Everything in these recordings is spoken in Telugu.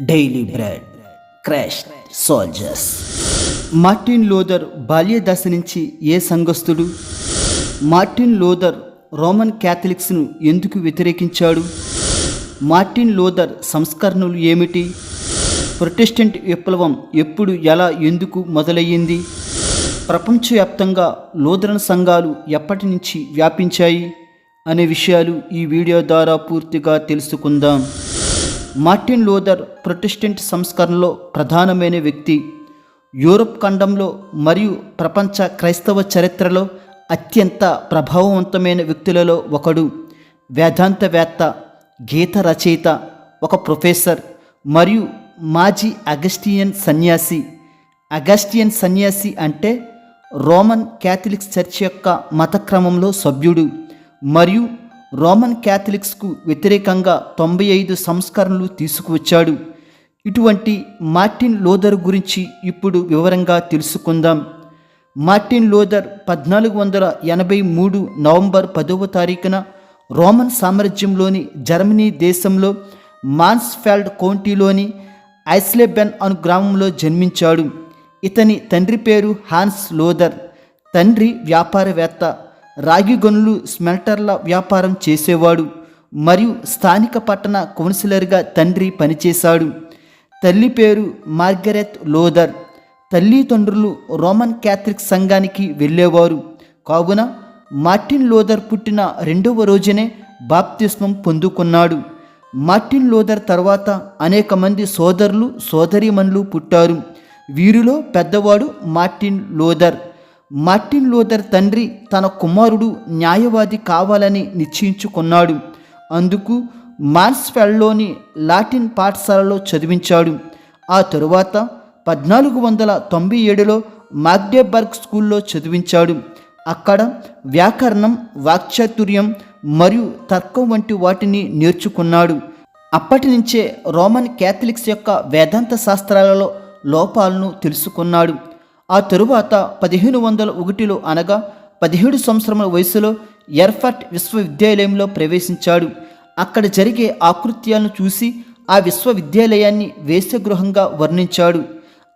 Daily bread crash soldiers. Martin Luther బాల్య దశ నుంచి ఏ సంఘస్థుడు? మార్టిన్ లోదర్ రోమన్ క్యాథలిక్స్ను ఎందుకు వ్యతిరేకించాడు? మార్టిన్ లూథర్ సంస్కరణలు ఏమిటి? ప్రొటెస్టెంట్ విప్లవం ఎప్పుడు ఎలా ఎందుకు మొదలయ్యింది? ప్రపంచవ్యాప్తంగా లూథరన్ సంఘాలు ఎప్పటి నుంచి వ్యాపించాయి? అనే విషయాలు ఈ వీడియో ద్వారా పూర్తిగా తెలుసుకుందాం. మార్టిన్ లూథర్ ప్రొటెస్టెంట్ సంస్కరణలో ప్రధానమైన వ్యక్తి. యూరప్ ఖండంలో మరియు ప్రపంచ క్రైస్తవ చరిత్రలో అత్యంత ప్రభావవంతమైన వ్యక్తులలో ఒకడు. వేదాంతవేత్త గీత రచయిత ఒక ప్రొఫెసర్ మరియు మాజీ అగస్టియన్ సన్యాసి. అగస్టియన్ సన్యాసి అంటే రోమన్ క్యాథలిక్ చర్చ్ యొక్క మతక్రమంలో సభ్యుడు మరియు రోమన్ క్యాథలిక్స్కు వ్యతిరేకంగా తొంభై ఐదు సంస్కరణలు తీసుకువచ్చాడు. ఇటువంటి మార్టిన్ లోదర్ గురించి ఇప్పుడు వివరంగా తెలుసుకుందాం. మార్టిన్ లోదర్ పద్నాలుగు వందల ఎనభై మూడు నవంబర్ పదవ తారీఖున రోమన్ సామ్రాజ్యంలోని జర్మనీ దేశంలో మాన్స్ఫెల్డ్ కౌంటీలోని ఐస్లెబెన్ అను గ్రామంలో జన్మించాడు. ఇతని తండ్రి పేరు హాన్స్ లోదర్ తండ్రి వ్యాపారవేత్త రాగి గనులు స్మెల్టర్ల వ్యాపారం చేసేవాడు మరియు స్థానిక పట్టణ కౌన్సిలర్గా తండ్రి పనిచేశాడు. తల్లి పేరు మార్గరెత్ లోదర్. తల్లిదండ్రులు రోమన్ క్యాథలిక్ సంఘానికి వెళ్ళేవారు. కావున మార్టిన్ లోదర్ పుట్టిన రెండవ రోజునే బాప్తిస్మం పొందుకున్నాడు. మార్టిన్ లోదర్ తర్వాత అనేక మంది సోదరులు సోదరీమణులు పుట్టారు. వీరిలో పెద్దవాడు మార్టిన్ లోదర్. మార్టిన్ లూథర్ తండ్రి తన కుమారుడు న్యాయవాది కావాలని నిశ్చయించుకున్నాడు. అందుకు మాన్స్ఫెల్డ్లోని లాటిన్ పాఠశాలలో చదివించాడు. ఆ తరువాత పద్నాలుగు వందల తొంభై ఏడులో మాగ్డేబర్గ్ స్కూల్లో చదివించాడు. అక్కడ వ్యాకరణం వాక్చాతుర్యం మరియు తర్కం వంటి వాటిని నేర్చుకున్నాడు. అప్పటి నుంచే రోమన్ క్యాథలిక్స్ యొక్క వేదాంత శాస్త్రాలలో లోపాలను తెలుసుకున్నాడు. ఆ తరువాత పదిహేను వందల ఒకటిలో అనగా పదిహేడు సంవత్సరముల వయసులో ఎర్ఫర్ట్ విశ్వవిద్యాలయంలో ప్రవేశించాడు. అక్కడ జరిగే ఆకృత్యాలను చూసి ఆ విశ్వవిద్యాలయాన్ని వేశ్యగృహంగా వర్ణించాడు.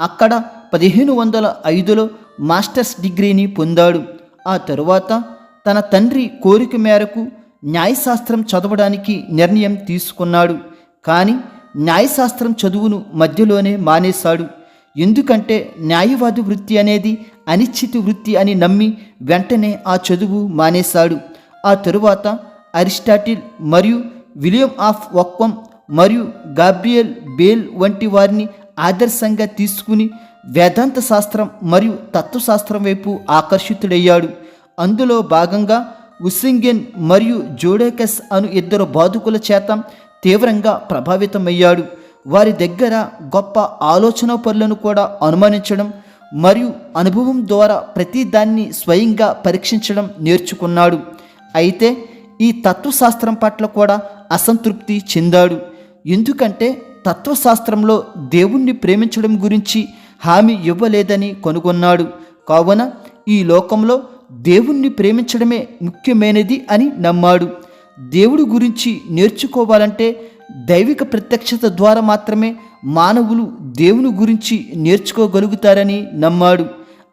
అక్కడ పదిహేను వందల ఐదులో మాస్టర్స్ డిగ్రీని పొందాడు. ఆ తరువాత తన తండ్రి కోరిక మేరకు న్యాయశాస్త్రం చదవడానికి నిర్ణయం తీసుకున్నాడు. కానీ న్యాయశాస్త్రం చదువును మధ్యలోనే మానేశాడు. ఎందుకంటే న్యాయవాది వృత్తి అనేది అనిశ్చిత వృత్తి అని నమ్మి వెంటనే ఆ చదువు మానేశాడు. ఆ తరువాత అరిస్టాటిల్ మరియు విలియం ఆఫ్ ఒక్వం మరియు గాబ్రియల్ బేల్ వంటి వారిని ఆదర్శంగా తీసుకుని వేదాంత శాస్త్రం మరియు తత్వశాస్త్రం వైపు ఆకర్షితుడయ్యాడు. అందులో భాగంగా ఉసింగెన్ మరియు జోడేకస్ అను ఇద్దరు బాధకుల చేత తీవ్రంగా ప్రభావితమయ్యాడు. వారి దగ్గర గొప్ప ఆలోచన పనులను కూడా అనుమానించడం మరియు అనుభవం ద్వారా ప్రతిదాన్ని స్వయంగా పరీక్షించడం నేర్చుకున్నాడు. అయితే ఈ తత్వశాస్త్రం పట్ల కూడా అసంతృప్తి చెందాడు. ఎందుకంటే తత్వశాస్త్రంలో దేవుణ్ణి ప్రేమించడం గురించి హామీ ఇవ్వలేదని కనుగొన్నాడు. కావున ఈ లోకంలో దేవుణ్ణి ప్రేమించడమే ముఖ్యమైనది అని నమ్మాడు. దేవుడి గురించి నేర్చుకోవాలంటే దైవిక ప్రత్యక్షత ద్వారా మాత్రమే మానవులు దేవుని గురించి నేర్చుకోగలుగుతారని నమ్మాడు.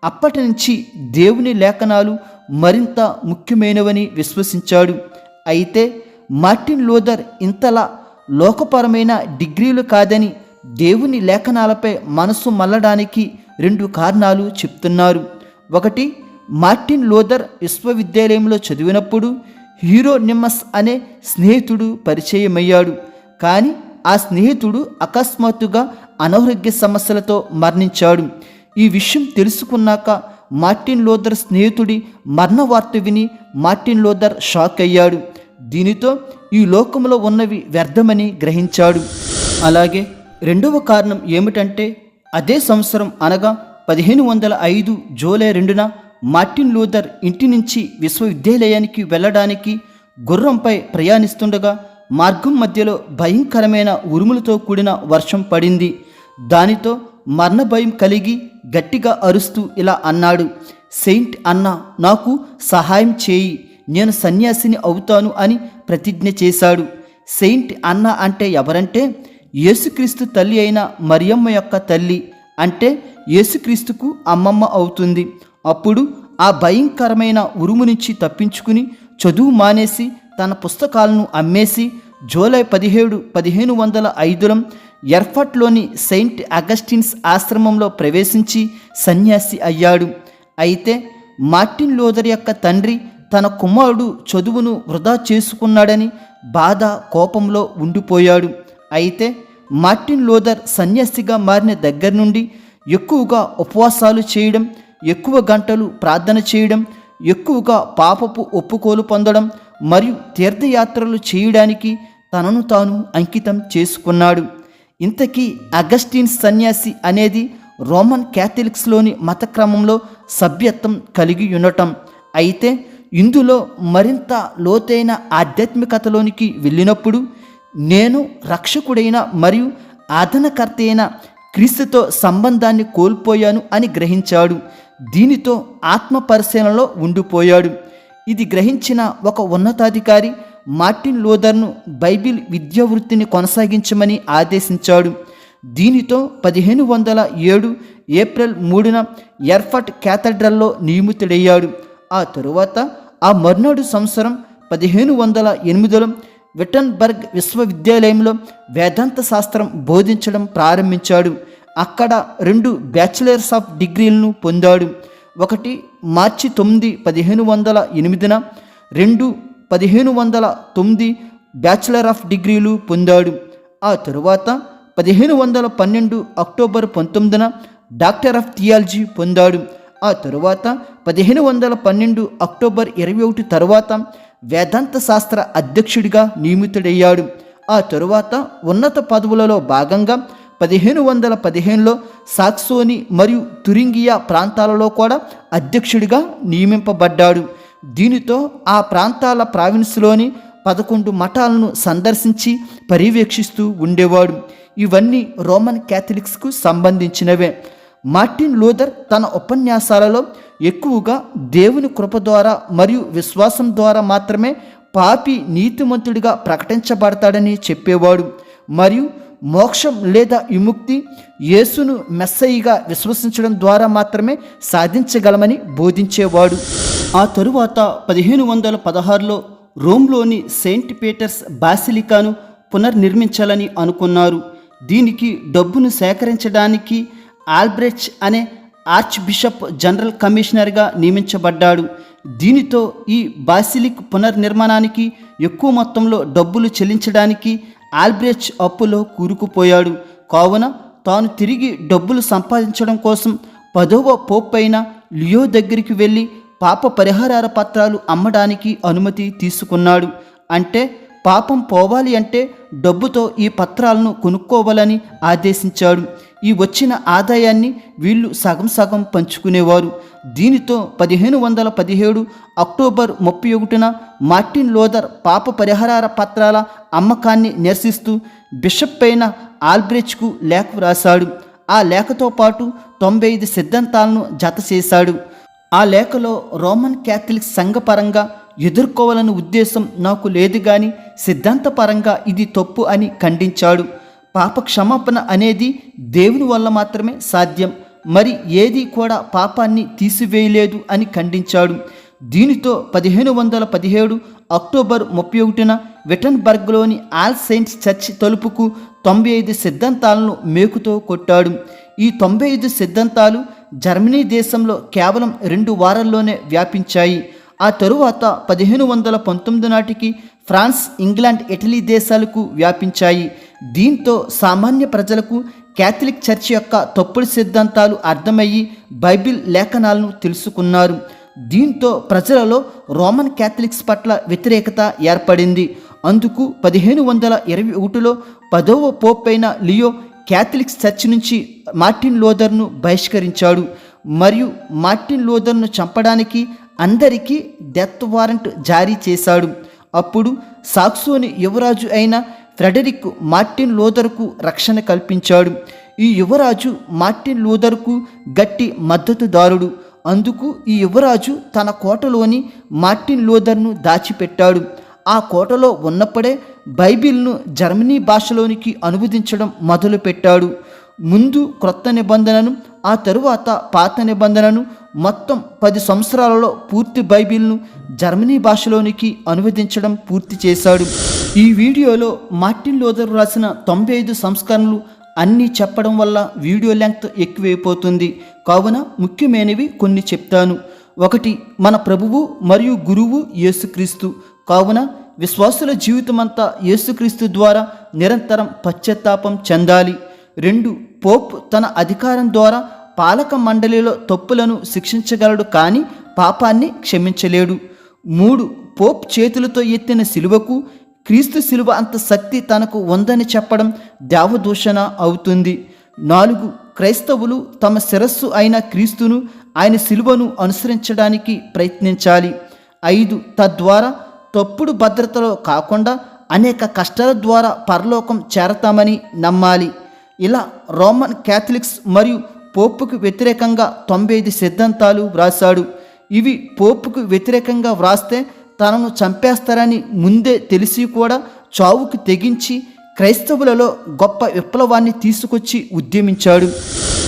అప్పటి నుంచి దేవుని లేఖనాలు మరింత ముఖ్యమైనవని విశ్వసించాడు. అయితే మార్టిన్ లోదర్ ఇంతలా లోకపరమైన డిగ్రీలు కాదని దేవుని లేఖనాలపై మనసు మల్లడానికి రెండు కారణాలు చెప్తున్నారు. ఒకటి మార్టిన్ లోదర్ విశ్వవిద్యాలయంలో చదివినప్పుడు హీరో నిమ్మస్ అనే స్నేహితుడు పరిచయమయ్యాడు. కానీ ఆ స్నేహితుడు అకస్మాత్తుగా అనారోగ్య సమస్యలతో మరణించాడు. ఈ విషయం తెలుసుకున్నాక మార్టిన్ లోదర్ స్నేహితుడి మరణ వార్త విని మార్టిన్ లోదర్ షాక్ అయ్యాడు. దీనితో ఈ లోకంలో ఉన్నవి వ్యర్థమని గ్రహించాడు. అలాగే రెండవ కారణం ఏమిటంటే అదే సంవత్సరం అనగా పదిహేను వందల ఐదు జూలై రెండున మార్టిన్ లూథర్ ఇంటి నుంచి విశ్వవిద్యాలయానికి వెళ్ళడానికి గుర్రంపై ప్రయాణిస్తుండగా మార్గం మధ్యలో భయంకరమైన ఉరుములతో కూడిన వర్షం పడింది. దానితో మరణ భయం కలిగి గట్టిగా అరుస్తూ ఇలా అన్నాడు సెయింట్ అన్న నాకు సహాయం చేయి. నేను సన్యాసిని అవుతాను అని ప్రతిజ్ఞ చేశాడు. సెయింట్ అన్న అంటే ఎవరంటే? యేసుక్రీస్తు తల్లి అయిన మరియమ్మ యొక్క తల్లి. అంటే యేసుక్రీస్తుకు అమ్మమ్మ అవుతుంది. అప్పుడు ఆ భయంకరమైన ఉరుము నుంచి తప్పించుకుని చదువు మానేసి తన పుస్తకాలను అమ్మేసి జూలై పదిహేడు పదిహేను వందల ఐదులం ఎర్ఫర్ట్లోని సెయింట్ అగస్టిన్స్ ఆశ్రమంలో ప్రవేశించి సన్యాసి అయ్యాడు. అయితే మార్టిన్ లోదర్ యొక్క తండ్రి తన కుమారుడు చదువును వృధా చేసుకున్నాడని బాధ కోపంలో ఉండిపోయాడు. అయితే మార్టిన్ లోదర్ సన్యాసిగా మారిన దగ్గర నుండి ఎక్కువగా ఉపవాసాలు చేయడం ఎక్కువ గంటలు ప్రార్థన చేయడం ఎక్కువగా పాపపు ఒప్పుకోలు పొందడం మరియు తీర్థయాత్రలు చేయడానికి తనను తాను అంకితం చేసుకున్నాడు. ఇంతకీ అగస్టిన్ సన్యాసి అనేది రోమన్ క్యాథలిక్స్లోని మత క్రమంలో సభ్యత్వం కలిగి ఉండటం. అయితే ఇందులో మరింత లోతైన ఆధ్యాత్మికతలోనికి వెళ్ళినప్పుడు నేను రక్షకుడైన మరియు ఆదనకర్త అయిన క్రీస్తుతో సంబంధాన్ని కోల్పోయాను అని గ్రహించాడు. దీనితో ఆత్మ పరిశీలనలో ఉండిపోయాడు. ఇది గ్రహించిన ఒక ఉన్నతాధికారి మార్టిన్ లోదర్ను బైబిల్ విద్యా వృత్తిని కొనసాగించమని ఆదేశించాడు. దీనితో పదిహేను వందల ఏడు ఏప్రిల్ మూడున ఎర్ఫర్ట్ క్యాథడ్రల్లో నియమితుడయ్యాడు. ఆ తరువాత ఆ మర్నాడు సంవత్సరం పదిహేను వందల ఎనిమిదిలో విటన్బర్గ్ విశ్వవిద్యాలయంలో వేదాంత శాస్త్రం బోధించడం ప్రారంభించాడు. అక్కడ రెండు బ్యాచిలర్స్ ఆఫ్ డిగ్రీలను పొందాడు. ఒకటి మార్చి తొమ్మిది పదిహేను వందల ఎనిమిదిన రెండు పదిహేను వందల తొమ్మిది బ్యాచిలర్ ఆఫ్ డిగ్రీలు పొందాడు. ఆ తరువాత పదిహేను వందల పన్నెండు అక్టోబర్ పంతొమ్మిదిన డాక్టర్ ఆఫ్ థియాలజీ పొందాడు. ఆ తరువాత పదిహేను వందల పన్నెండు అక్టోబర్ ఇరవై ఒకటి తరువాత వేదాంత శాస్త్ర అధ్యక్షుడిగా నియమితుడయ్యాడు. ఆ తరువాత ఉన్నత పదవులలో భాగంగా పదిహేను వందల పదిహేనులో సాక్సోని మరియు తురింగియా ప్రాంతాలలో కూడా అధ్యక్షుడిగా నియమింపబడ్డాడు. దీనితో ఆ ప్రాంతాల ప్రావిన్స్లోని పదకొండు మఠాలను సందర్శించి పర్యవేక్షిస్తూ ఉండేవాడు. ఇవన్నీ రోమన్ క్యాథలిక్స్కు సంబంధించినవే. మార్టిన్ లూథర్ తన ఉపన్యాసాలలో ఎక్కువగా దేవుని కృప ద్వారా మరియు విశ్వాసం ద్వారా మాత్రమే పాపి నీతిమంతుడిగా ప్రకటించబడతాడని చెప్పేవాడు. మరియు మోక్షం లేదా విముక్తి యేసును మెస్సయిగా విశ్వసించడం ద్వారా మాత్రమే సాధించగలమని బోధించేవాడు. ఆ తరువాత పదిహేను వందల పదహారులో రోమ్లోని సెయింట్ పీటర్స్ బాసిలికాను పునర్నిర్మించాలని అనుకున్నారు. దీనికి డబ్బును సేకరించడానికి ఆల్బ్రెచ్ అనే ఆర్చ్ బిషప్ జనరల్ కమిషనర్గా నియమించబడ్డాడు. దీనితో ఈ బాసిలిక్ పునర్నిర్మాణానికి ఎక్కువ మొత్తంలో డబ్బులు చెల్లించడానికి ఆల్బ్రెచ్ అప్పులో కూరుకుపోయాడు. కావున తాను తిరిగి డబ్బులు సంపాదించడం కోసం పదవ పోప్ అయిన లియో దగ్గరికి వెళ్ళి పాప పరిహారాల పత్రాలు అమ్మడానికి అనుమతి తీసుకున్నాడు. అంటే పాపం పోవాలి అంటే డబ్బుతో ఈ పత్రాలను కొనుక్కోవాలని ఆదేశించాడు. ఈ వచ్చిన ఆదాయాన్ని వీళ్ళు సగం సగం పంచుకునేవారు. దీనితో పదిహేను వందల పదిహేడు అక్టోబర్ ముప్పై ఒకటిన మార్టిన్ లోదర్ పాప పరిహార పత్రాల అమ్మకాన్ని నిరసిస్తూ బిషప్ అయిన ఆల్బ్రెచ్కు లేఖ వ్రాశాడు. ఆ లేఖతో పాటు తొంభై ఐదు సిద్ధాంతాలను జత చేశాడు. ఆ లేఖలో రోమన్ క్యాథలిక్ సంఘపరంగా ఎదుర్కోవాలన్న ఉద్దేశం నాకు లేదు కానీ సిద్ధాంతపరంగా ఇది తప్పు అని ఖండించాడు. పాప క్షమాపణ అనేది దేవుని వల్ల మాత్రమే సాధ్యం. మరి ఏది కూడా పాపాన్ని తీసివేయలేదు అని ఖండించాడు. దీనితో పదిహేను వందల పదిహేడు అక్టోబర్ ముప్పై ఒకటిన విటన్బర్గ్లోని ఆల్ సెయింట్స్ చర్చ్ తలుపుకు తొంభై ఐదు సిద్ధాంతాలను మేకుతో కొట్టాడు. ఈ తొంభై ఐదు సిద్ధాంతాలు జర్మనీ దేశంలో కేవలం రెండు వారాల్లోనే వ్యాపించాయి. ఆ తరువాత పదిహేను వందల పంతొమ్మిది నాటికి ఫ్రాన్స్ ఇంగ్లాండ్ ఇటలీ దేశాలకు వ్యాపించాయి. దీంతో సామాన్య ప్రజలకు క్యాథలిక్ చర్చి యొక్క తప్పుడు సిద్ధాంతాలు అర్థమయ్యి బైబిల్ లేఖనాలను తెలుసుకున్నారు. దీంతో ప్రజలలో రోమన్ క్యాథలిక్స్ పట్ల వ్యతిరేకత ఏర్పడింది. అందుకు పదిహేను వందల ఇరవై ఒకటిలో పదవ పోప్ అయిన లియో క్యాథలిక్స్ చర్చ్ నుంచి మార్టిన్ లోదర్ను బహిష్కరించాడు. మరియు మార్టిన్ లోదర్ను చంపడానికి అందరికీ డెత్ వారెంట్ జారీ చేశాడు. అప్పుడు సాక్సోని యువరాజు అయిన ఫ్రెడరిక్ మార్టిన్ లోదర్కు రక్షణ కల్పించాడు. ఈ యువరాజు మార్టిన్ లూథర్కు గట్టి మద్దతుదారుడు. అందుకు ఈ యువరాజు తన కోటలోని మార్టిన్ లూథర్ను దాచిపెట్టాడు. ఆ కోటలో ఉన్నప్పుడే బైబిల్ను జర్మనీ భాషలోనికి అనువదించడం మొదలుపెట్టాడు. ముందు క్రొత్త నిబంధనను ఆ తరువాత పాత నిబంధనను మొత్తం పది సంవత్సరాలలో పూర్తి బైబిల్ను జర్మనీ భాషలోనికి అనువదించడం పూర్తి చేశాడు. ఈ వీడియోలో మార్టిన్ లోదర్ రాసిన తొంభై ఐదు సంస్కరణలు అన్నీ చెప్పడం వల్ల వీడియో లెంగ్త్ ఎక్కువైపోతుంది. కావున ముఖ్యమైనవి కొన్ని చెప్తాను. ఒకటి మన ప్రభువు మరియు గురువు యేసుక్రీస్తు. కావున విశ్వాసుల జీవితమంతా యేసుక్రీస్తు ద్వారా నిరంతరం పశ్చాత్తాపం చెందాలి. రెండు పోప్ తన అధికారం ద్వారా పాలక మండలిలో తప్పులను శిక్షించగలడు కానీ పాపాన్ని క్షమించలేడు. మూడు పోప్ చేతులతో ఎత్తిన శిలువకు క్రీస్తు శిలువ అంత శక్తి తనకు ఉందని చెప్పడం దేవదూషణ అవుతుంది. నాలుగు క్రైస్తవులు తమ శిరస్సు అయిన క్రీస్తును ఆయన శిలువను అనుసరించడానికి ప్రయత్నించాలి. ఐదు తద్వారా తప్పుడు భద్రతలో కాకుండా అనేక కష్టాల ద్వారా పరలోకం చేరతామని నమ్మాలి. ఇలా రోమన్ క్యాథలిక్స్ మరియు పోపుకు వ్యతిరేకంగా తొంభై ఐదు సిద్ధాంతాలు వ్రాశాడు. ఇవి పోపుకు వ్యతిరేకంగా వ్రాస్తే తనను చంపేస్తారని ముందే తెలిసి కూడా చావుకు తెగించి క్రైస్తవులలో గొప్ప విప్లవాన్ని తీసుకొచ్చి ఉద్యమించాడు.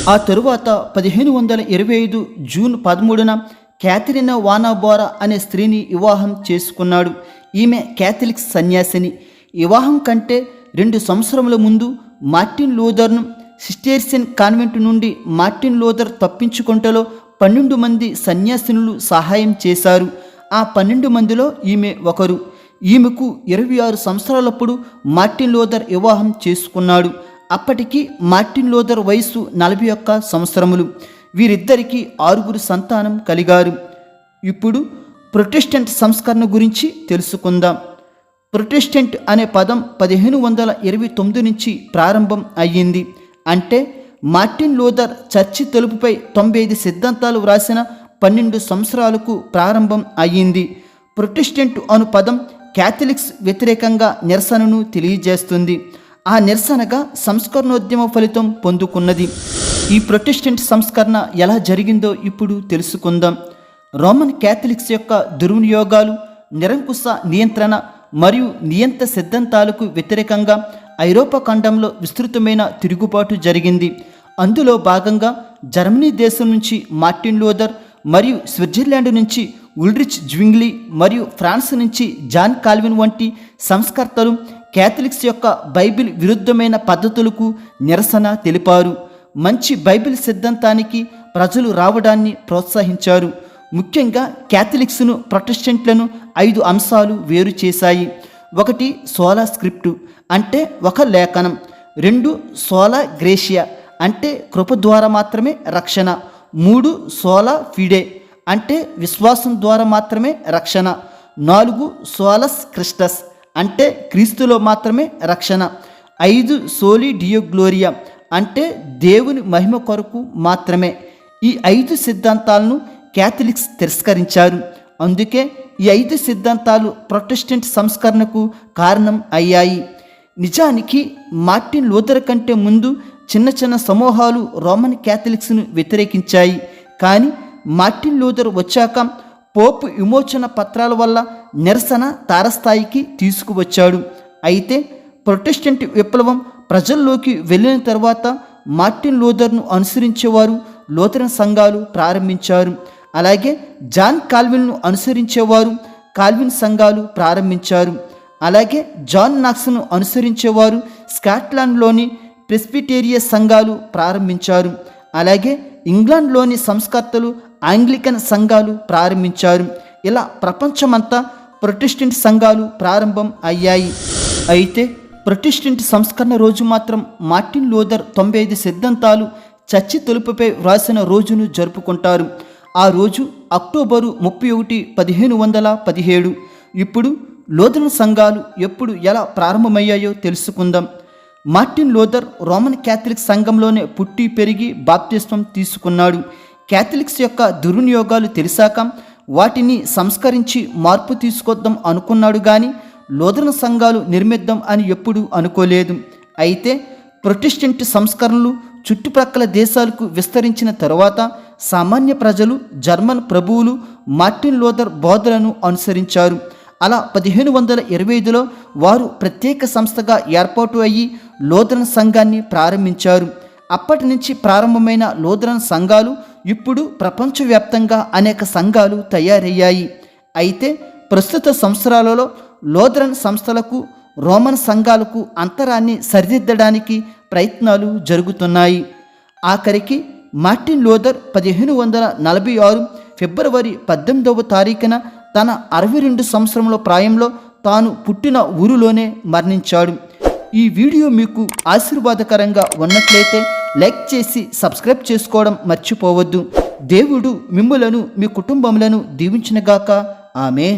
ఆ తరువాత పదిహేను వందల ఇరవై ఐదు జూన్ పదమూడున క్యాథరినా వానాబోరా అనే స్త్రీని వివాహం చేసుకున్నాడు. ఈమె క్యాథలిక్ సన్యాసిని. వివాహం కంటే రెండు సంవత్సరముల ముందు మార్టిన్ లూథర్ను సిస్టేర్సియన్ కాన్వెంట్ నుండి మార్టిన్ లూథర్ తప్పించుకుంటలో పన్నెండు మంది సన్యాసినులు సహాయం చేశారు. ఆ పన్నెండు మందిలో ఈమె ఒకరు. ఈమెకు ఇరవై ఆరు సంవత్సరాలప్పుడు మార్టిన్ లోదర్ వివాహం చేసుకున్నాడు. అప్పటికి మార్టిన్ లోదర్ వయసు నలభై ఒక్క సంవత్సరములు. వీరిద్దరికీ ఆరుగురు సంతానం కలిగారు. ఇప్పుడు ప్రొటెస్టెంట్ సంస్కరణ గురించి తెలుసుకుందాం. ప్రొటెస్టెంట్ అనే పదం పదిహేను వందల ఇరవై తొమ్మిది నుంచి ప్రారంభం అయ్యింది. అంటే మార్టిన్ లూథర్ చర్చి తెలుపుపై తొంభై ఐదు సిద్ధాంతాలు వ్రాసిన పన్నెండు సంవత్సరాలకు ప్రారంభం అయ్యింది. ప్రొటెస్టెంట్ అను పదం క్యాథలిక్స్ వ్యతిరేకంగా నిరసనను తెలియజేస్తుంది. ఆ నిరసనగా సంస్కరణోద్యమ ఫలితం పొందుకున్నది. ఈ ప్రొటెస్టెంట్ సంస్కరణ ఎలా జరిగిందో ఇప్పుడు తెలుసుకుందాం. రోమన్ క్యాథలిక్స్ యొక్క దుర్వినియోగాలు నిరంకుశ నియంత్రణ మరియు నియంత సిద్ధాంతాలకు వ్యతిరేకంగా ఐరోపా ఖండంలో విస్తృతమైన తిరుగుబాటు జరిగింది. అందులో భాగంగా జర్మనీ దేశం నుంచి మార్టిన్ లోదర్ మరియు స్విట్జర్లాండ్ నుంచి ఉల్రిచ్ జ్వింగ్లీ మరియు ఫ్రాన్స్ నుంచి జాన్ కాల్విన్ వంటి సంస్కర్తలు క్యాథలిక్స్ యొక్క బైబిల్ విరుద్ధమైన పద్ధతులకు నిరసన తెలిపారు. మంచి బైబిల్ సిద్ధాంతానికి ప్రజలు రావడాన్ని ప్రోత్సహించారు. ముఖ్యంగా క్యాథలిక్స్ను ప్రొటెస్టెంట్లను ఐదు అంశాలు వేరు చేశాయి. ఒకటి సోలా స్క్రిప్టు అంటే ఒక లేఖనం. రెండు సోలా గ్రేషియా అంటే కృప ద్వారా మాత్రమే రక్షణ. మూడు సోలా ఫిడే అంటే విశ్వాసం ద్వారా మాత్రమే రక్షణ. నాలుగు సోలస్ క్రిస్టస్ అంటే క్రీస్తులో మాత్రమే రక్షణ. ఐదు సోలి డియో గ్లోరియా అంటే దేవుని మహిమ కొరకు మాత్రమే. ఈ ఐదు సిద్ధాంతాలను క్యాథలిక్స్ తిరస్కరించారు. అందుకే ఈ ఐదు సిద్ధాంతాలు ప్రొటెస్టెంట్ సంస్కరణకు కారణం అయ్యాయి. నిజానికి మార్టిన్ లూథర్ కంటే ముందు చిన్న చిన్న సమూహాలు రోమన్ క్యాథలిక్స్ను వ్యతిరేకించాయి. కానీ మార్టిన్ లూథర్ వచ్చాక పోప్ విమోచన పత్రాల వల్ల నిరసన తారస్థాయికి తీసుకువచ్చాడు. అయితే ప్రొటెస్టెంట్ విప్లవం ప్రజల్లోకి వెళ్ళిన తర్వాత మార్టిన్ లూథర్ను అనుసరించేవారు లూథరన్ సంఘాలు ప్రారంభించారు. అలాగే జాన్ కాల్విన్ను అనుసరించేవారు కాల్విన్ సంఘాలు ప్రారంభించారు. అలాగే జాన్ నాక్స్ను అనుసరించేవారు స్కాట్లాండ్లోని ప్రెస్బిటేరియస్ సంఘాలు ప్రారంభించారు. అలాగే ఇంగ్లాండ్లోని సంస్కర్తలు ఆంగ్లికన్ సంఘాలు ప్రారంభించారు. ఇలా ప్రపంచమంతా ప్రొటెస్టెంట్ సంఘాలు ప్రారంభం అయ్యాయి. అయితే ప్రొటెస్టెంట్ సంస్కరణ రోజు మాత్రం మార్టిన్ లూథర్ తొంభై ఐదు సిద్ధాంతాలు చర్చి తలుపుపై వ్రాసిన రోజును జరుపుకుంటారు. ఆ రోజు అక్టోబరు ముప్పై ఒకటి పదిహేను వందల పదిహేడు. ఇప్పుడు లోదరన్ సంఘాలు ఎప్పుడు ఎలా ప్రారంభమయ్యాయో తెలుసుకుందాం. మార్టిన్ లోథర్ రోమన్ క్యాథలిక్ సంఘంలోనే పుట్టి పెరిగి బాప్తిస్వం తీసుకున్నాడు. క్యాథలిక్స్ యొక్క దుర్వినియోగాలు తెలిసాక వాటిని సంస్కరించి మార్పు తీసుకొద్దాం అనుకున్నాడు కానీ లోదరన్ సంఘాలు నిర్మిద్దాం అని ఎప్పుడూ అనుకోలేదు. అయితే ప్రొటెస్టెంట్ సంస్కరణలు చుట్టుప్రక్కల దేశాలకు విస్తరించిన తరువాత సామాన్య ప్రజలు జర్మన్ ప్రభువులు మార్టిన్ లోథర్ బోధలను అనుసరించారు. అలా పదిహేను వందల ఇరవై ఐదులో వారు ప్రత్యేక సంస్థగా ఏర్పాటు అయ్యి లోథరన్ సంఘాన్ని ప్రారంభించారు. అప్పటి నుంచి ప్రారంభమైన లోథరన్ సంఘాలు ఇప్పుడు ప్రపంచవ్యాప్తంగా అనేక సంఘాలు తయారయ్యాయి. అయితే ప్రస్తుత సంవత్సరాలలో లోథరన్ సంస్థలకు రోమన్ సంఘాలకు అంతరాన్ని సరిదిద్దడానికి ప్రయత్నాలు జరుగుతున్నాయి. ఆఖరికి మార్టిన్ లోథర్ పదిహేను వందల నలభై ఆరు ఫిబ్రవరి పద్దెనిమిదవ తారీఖున తన అరవై రెండు సంవత్సరముల ప్రాయంలో తాను పుట్టిన ఊరిలోనే మరణించాడు. ఈ వీడియో మీకు ఆశీర్వాదకరంగా ఉన్నట్లయితే లైక్ చేసి సబ్స్క్రైబ్ చేసుకోవడం మర్చిపోవద్దు. దేవుడు మిమ్ములను మీ కుటుంబములను దీవించినగాక. ఆమె